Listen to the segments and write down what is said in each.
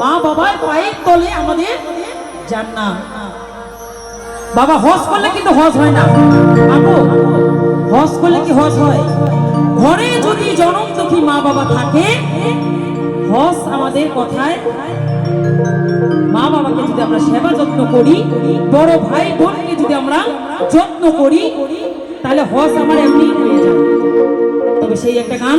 মা বাবার পায়ের তলে আমাদের জান্নাত। বাবা, হজ করলে কিন্তু হজ হয় না। আপু, হজ করলে কি হজ হয়? ঘরে যদি জনম দুঃখী মা বাবা থাকে, হজ আমাদের কথায় মা বাবাকে যদি আমরা সেবা যত্ন করি, বড় ভাই বোনকে যদি আমরা যত্ন করি, তাহলে হজ আমার এমনি হয়ে যাবে। তবে সেই একটা গান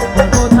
Hạnh.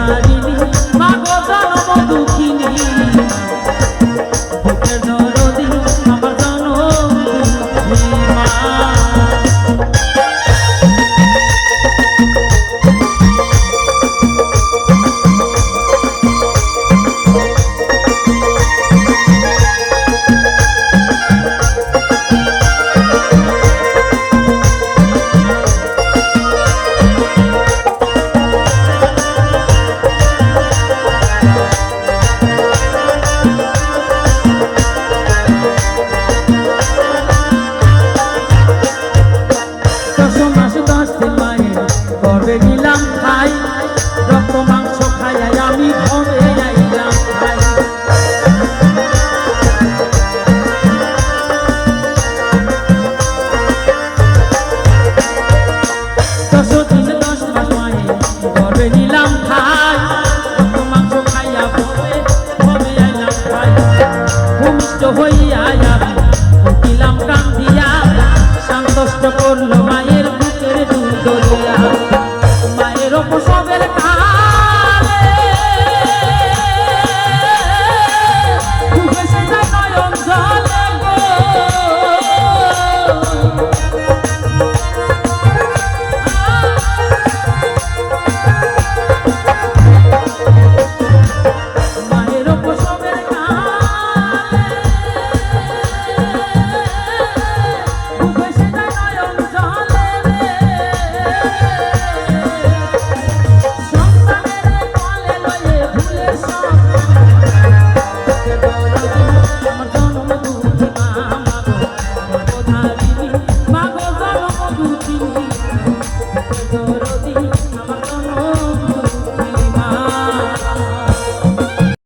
করল